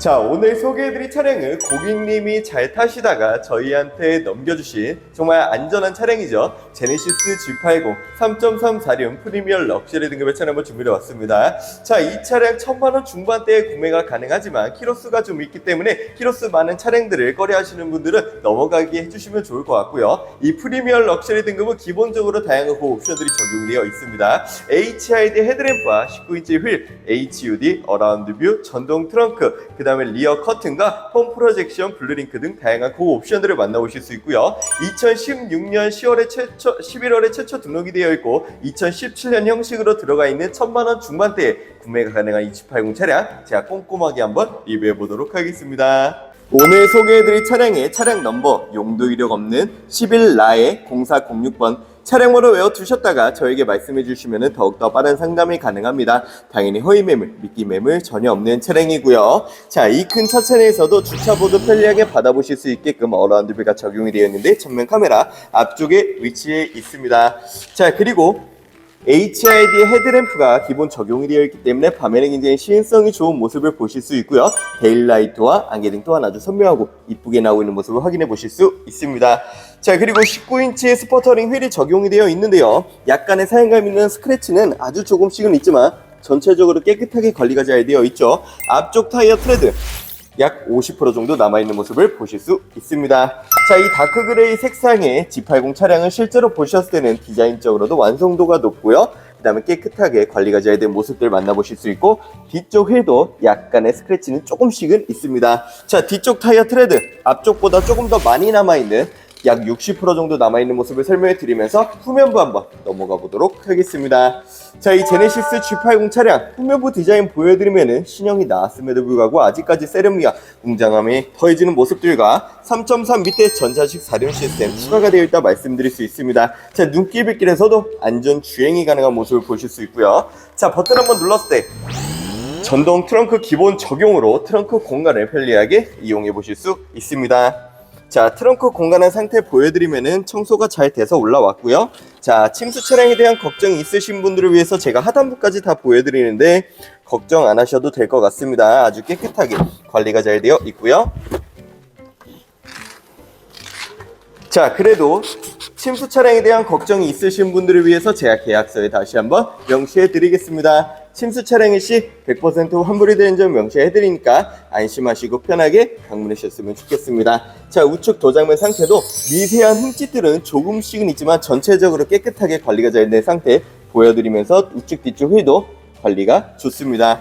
자, 오늘 소개해드릴 차량은 고객님이 잘 타시다가 저희한테 넘겨주신 정말 안전한 차량이죠. 제네시스 G80 3.3 사륜 프리미엄 럭셔리 등급의 차량을 준비해 왔습니다. 자, 이 차량 천만원 중반대에 구매가 가능하지만 키로수가 좀 있기 때문에 키로수 많은 차량들을 꺼려하시는 분들은 넘어가게 해주시면 좋을 것 같고요. 이 프리미엄 럭셔리 등급은 기본적으로 다양한 고급 옵션들이 적용되어 있습니다. HID 헤드램프와 19인치 휠, HUD 어라운드 뷰, 전동 트렁크, 그 다음 에 리어 커튼과 홈 프로젝션, 블루링크 등 다양한 고급 옵션들을 만나보실 수 있고요. 2016년 10월에 최초, 11월에 최초 등록이 되어 있고 2017년 형식으로 들어가 있는 천만 원 중반대에 구매가 가능한 280 차량 제가 꼼꼼하게 한번 리뷰해 보도록 하겠습니다. 오늘 소개해드릴 차량의 차량 넘버 용도 이력 없는 11라의 0406번 차량번호 외워두셨다가 저에게 말씀해 주시면 더욱더 빠른 상담이 가능합니다. 당연히 허위 매물, 미끼 매물 전혀 없는 차량이고요. 자, 이 큰 차체내에서도 주차보드 편리하게 받아보실 수 있게끔 어라운드뷰가 적용이 되어 있는데 전면 카메라 앞쪽에 위치해 있습니다. 자, 그리고 HID 헤드램프가 기본 적용이 되어 있기 때문에 밤에는 굉장히 시인성이 좋은 모습을 보실 수 있고요. 데일라이트와 안개등 또한 아주 선명하고 이쁘게 나오고 있는 모습을 확인해 보실 수 있습니다. 자 그리고 19인치의 스포터링 휠이 적용이 되어 있는데요. 약간의 사용감 있는 스크래치는 아주 조금씩은 있지만 전체적으로 깨끗하게 관리가 잘 되어 있죠. 앞쪽 타이어 트레드 약 50% 정도 남아있는 모습을 보실 수 있습니다. 자, 이 다크 그레이 색상의 G80 차량을 실제로 보셨을 때는 디자인적으로도 완성도가 높고요. 그 다음에 깨끗하게 관리가 잘 된 모습들 만나보실 수 있고 뒤쪽 휠도 약간의 스크래치는 조금씩은 있습니다. 자, 뒤쪽 타이어 트레드 앞쪽보다 조금 더 많이 남아있는 약 60% 정도 남아있는 모습을 설명해 드리면서 후면부 한번 넘어가 보도록 하겠습니다. 자, 이 제네시스 G80 차량 후면부 디자인 보여드리면은 신형이 나왔음에도 불구하고 아직까지 세련미와 웅장함이 더해지는 모습들과 3.3 밑에 전자식 사륜 시스템 추가가 되어 있다 말씀드릴 수 있습니다. 자, 눈길 빗길에서도 안전 주행이 가능한 모습을 보실 수 있고요. 자, 버튼 한번 눌렀을 때 전동 트렁크 기본 적용으로 트렁크 공간을 편리하게 이용해 보실 수 있습니다. 자, 트렁크 공간의 상태 보여드리면은 청소가 잘 돼서 올라왔고요. 자, 침수 차량에 대한 걱정이 있으신 분들을 위해서 제가 하단부까지 다 보여드리는데 걱정 안 하셔도 될 것 같습니다. 아주 깨끗하게 관리가 잘 되어 있고요. 자, 그래도 침수 차량에 대한 걱정이 있으신 분들을 위해서 제가 계약서에 다시 한번 명시해 드리겠습니다. 침수 차량일 시 100% 환불이 되는 점 명시해 드리니까 안심하시고 편하게 방문해 주셨으면 좋겠습니다. 자, 우측 도장면 상태도 미세한 흠집들은 조금씩은 있지만 전체적으로 깨끗하게 관리가 잘 된 상태 보여드리면서 우측 뒤쪽 휠도 관리가 좋습니다.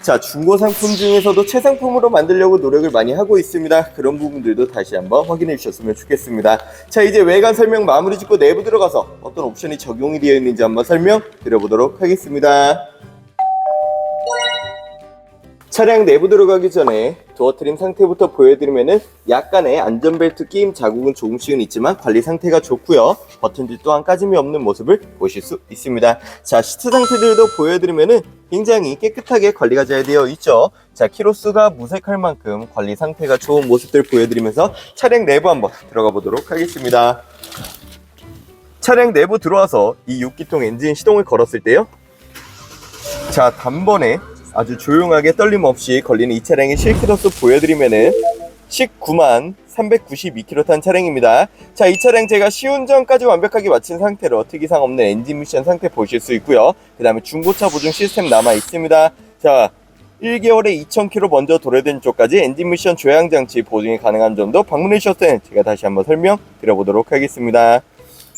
자, 중고 상품 중에서도 최상품으로 만들려고 노력을 많이 하고 있습니다. 그런 부분들도 다시 한번 확인해 주셨으면 좋겠습니다. 자, 이제 외관 설명 마무리 짓고 내부 들어가서 어떤 옵션이 적용이 되어 있는지 한번 설명 드려보도록 하겠습니다. 차량 내부 들어가기 전에 도어 트림 상태부터 보여드리면은 약간의 안전벨트 끼임 자국은 조금씩은 있지만 관리 상태가 좋고요. 버튼들 또한 까짐이 없는 모습을 보실 수 있습니다. 자 시트 상태들도 보여드리면은 굉장히 깨끗하게 관리가 잘 되어 있죠. 자 키로수가 무색할 만큼 관리 상태가 좋은 모습들 보여드리면서 차량 내부 한번 들어가 보도록 하겠습니다. 차량 내부 들어와서 이 6기통 엔진 시동을 걸었을 때요. 자 단번에 아주 조용하게 떨림 없이 걸리는 이 차량의 실키로수 보여드리면은 19만 392km 탄 차량입니다. 자, 이 차량 제가 시운전까지 완벽하게 마친 상태로 특이사항 없는 엔진 미션 상태 보실 수 있고요. 그 다음에 중고차 보증 시스템 남아 있습니다. 자, 1개월에 2,000km 먼저 도래된 쪽까지 엔진 미션 조향 장치 보증이 가능한 점도 방문해 주셨을 때 제가 다시 한번 설명 드려보도록 하겠습니다.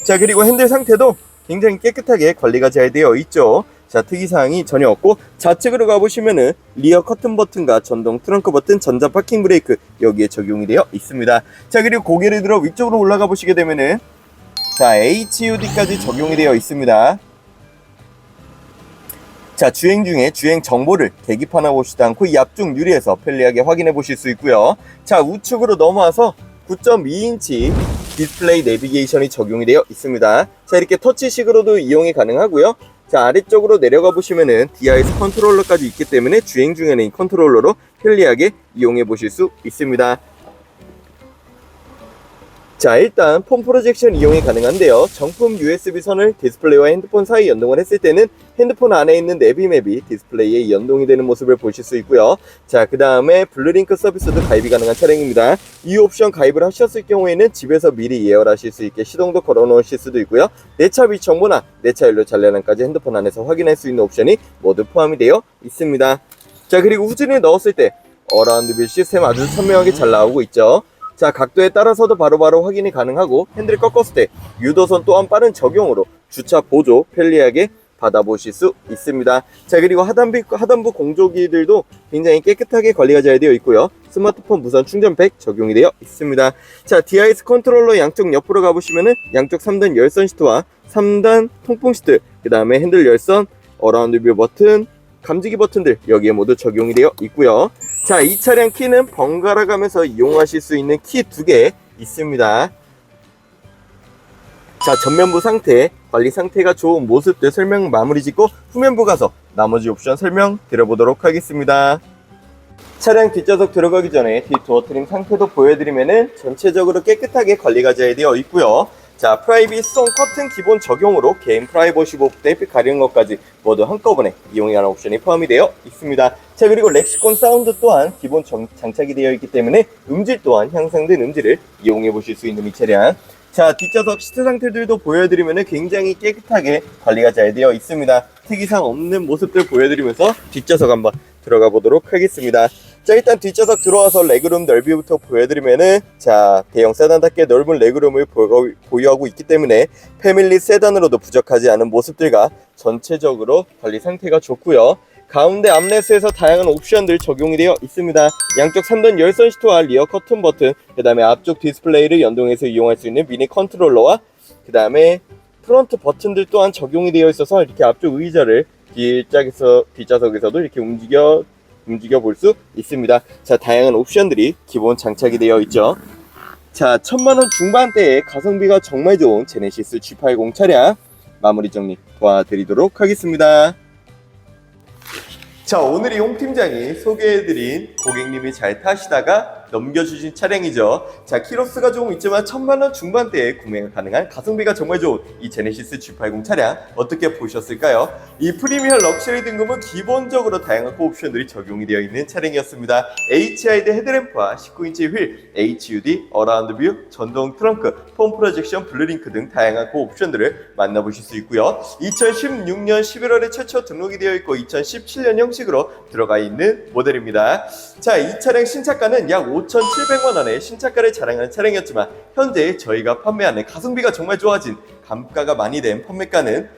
자, 그리고 핸들 상태도 굉장히 깨끗하게 관리가 잘 되어 있죠. 자, 특이사항이 전혀 없고 좌측으로 가보시면은 리어 커튼 버튼과 전동 트렁크 버튼, 전자 파킹 브레이크 여기에 적용이 되어 있습니다. 자, 그리고 고개를 들어 위쪽으로 올라가 보시게 되면은 자, HUD까지 적용이 되어 있습니다. 자, 주행 중에 주행 정보를 계기판하고 오시지 않고 이 앞쪽 유리에서 편리하게 확인해 보실 수 있고요. 자, 우측으로 넘어와서 9.2인치 디스플레이 내비게이션이 적용이 되어 있습니다. 자, 이렇게 터치식으로도 이용이 가능하고요. 자, 아래쪽으로 내려가 보시면은 DIS 컨트롤러까지 있기 때문에 주행 중에는 이 컨트롤러로 편리하게 이용해 보실 수 있습니다. 자 일단 폰 프로젝션 이용이 가능한데요. 정품 USB 선을 디스플레이와 핸드폰 사이 연동을 했을 때는 핸드폰 안에 있는 내비맵이 디스플레이에 연동이 되는 모습을 보실 수 있고요. 자그 다음에 블루링크 서비스도 가입이 가능한 차량입니다. 이 옵션 가입을 하셨을 경우에는 집에서 미리 예열하실 수 있게 시동도 걸어 놓으실 수도 있고요. 내 차 위치 정보나 내 차 연료 잔량까지 핸드폰 안에서 확인할 수 있는 옵션이 모두 포함이 되어 있습니다. 자 그리고 후진을 넣었을 때 어라운드 뷰 시스템 아주 선명하게 잘 나오고 있죠 자 각도에 따라서도 바로 바로 확인이 가능하고 핸들을 꺾었을 때 유도선 또한 빠른 적용으로 주차 보조 편리하게 받아보실 수 있습니다. 자 그리고 하단부, 하단부 공조기들도 굉장히 깨끗하게 관리가 잘 되어 있고요. 스마트폰 무선 충전팩 적용이 되어 있습니다. 자 DIS 컨트롤러 양쪽 옆으로 가보시면은 양쪽 3단 열선 시트와 3단 통풍 시트 그 다음에 핸들 열선 어라운드 뷰 버튼 감지기 버튼들 여기에 모두 적용이 되어 있고요 자, 이 차량 키는 번갈아 가면서 이용하실 수 있는 키 두 개 있습니다. 자, 전면부 상태, 관리 상태가 좋은 모습들 설명 마무리 짓고 후면부 가서 나머지 옵션 설명 드려보도록 하겠습니다. 차량 뒷좌석 들어가기 전에 뒷도어 트림 상태도 보여드리면은 전체적으로 깨끗하게 관리가 잘 되어 있고요. 자, 프라이빗송 커튼 기본 적용으로 개인 프라이버시 햇빛 가리는 것까지 모두 한꺼번에 이용하는 옵션이 포함이 되어 있습니다. 자, 그리고 렉시콘 사운드 또한 기본 정- 장착이 되어 있기 때문에 음질 또한 향상된 음질을 이용해 보실 수 있는 이 차량. 자, 뒷좌석 시트 상태들도 보여드리면 굉장히 깨끗하게 관리가 잘 되어 있습니다. 특이사항 없는 모습들 보여드리면서 뒷좌석 한번 들어가 보도록 하겠습니다. 자, 일단 뒷좌석 들어와서 레그룸 넓이부터 보여드리면은, 자, 대형 세단답게 넓은 레그룸을 보유- 보유하고 있기 때문에 패밀리 세단으로도 부족하지 않은 모습들과 전체적으로 관리 상태가 좋고요. 가운데 암레스에서 다양한 옵션들 적용이 되어 있습니다. 양쪽 3단 열선 시트와 리어 커튼 버튼, 그 다음에 앞쪽 디스플레이를 연동해서 이용할 수 있는 미니 컨트롤러와 그 다음에 프론트 버튼들 또한 적용이 되어 있어서 이렇게 앞쪽 의자를 뒷좌석에서, 뒷좌석에서도 이렇게 움직여 움직여 볼 수 있습니다. 자, 다양한 옵션들이 기본 장착이 되어 있죠. 자, 천만 원 중반대의 가성비가 정말 좋은 제네시스 G80 차량 마무리 정리 도와드리도록 하겠습니다. 자, 오늘 이홍 팀장이 소개해드린 고객님이 잘 타시다가 넘겨주신 차량이죠. 자, 키로수가 조금 있지만 천만 원 중반대에 구매가 가능한 가성비가 정말 좋은 이 제네시스 G80 차량 어떻게 보셨을까요? 이 프리미엄 럭셔리 등급은 기본적으로 다양한 옵션들이 적용이 되어 있는 차량이었습니다. HID 헤드램프와 19인치 휠, HUD, 어라운드 뷰, 전동 트렁크, 폼 프로젝션, 블루링크 등 다양한 옵션들을 만나보실 수 있고요. 2016년 11월에 최초 등록이 되어 있고 2017년 형식으로 들어가 있는 모델입니다. 자, 이 차량 신차가는 약 5,700만 원의 신차가를 자랑하는 차량이었지만 현재 저희가 판매하는 가성비가 정말 좋아진 감가가 많이 된 판매가는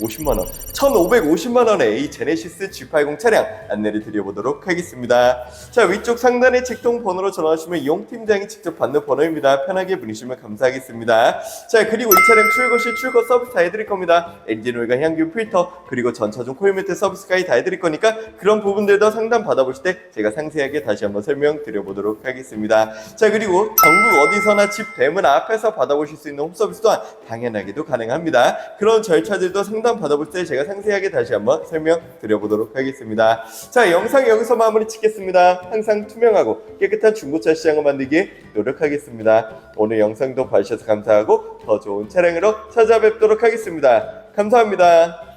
1,550만 원. 1,550만 원의 이 제네시스 G80 차량 안내를 드려보도록 하겠습니다. 자, 위쪽 상단의 직통 번호로 전화하시면 이용 팀장이 직접 받는 번호입니다. 편하게 문의주시면 감사하겠습니다. 자, 그리고 이 차량 출고 시 출고 서비스 다 해드릴 겁니다. 엔진 오일과 향균 필터 그리고 전차종 코일 매트 서비스까지 다 해드릴 거니까 그런 부분들도 상담 받아보실 때 제가 상세하게 다시 한번 설명드려보도록 하겠습니다. 자, 그리고 전국 어디서나 집 대문 앞에서 받아보실 수 있는 홈 서비스 또한 당연하게도 가능합니다. 그런 절차들도 상담 받아볼 때 제가 상세하게 다시 한번 설명드려보도록 하겠습니다. 자, 영상 여기서 마무리 짓겠습니다. 항상 투명하고 깨끗한 중고차 시장을 만들기에 노력하겠습니다. 오늘 영상도 봐주셔서 감사하고 더 좋은 차량으로 찾아뵙도록 하겠습니다. 감사합니다.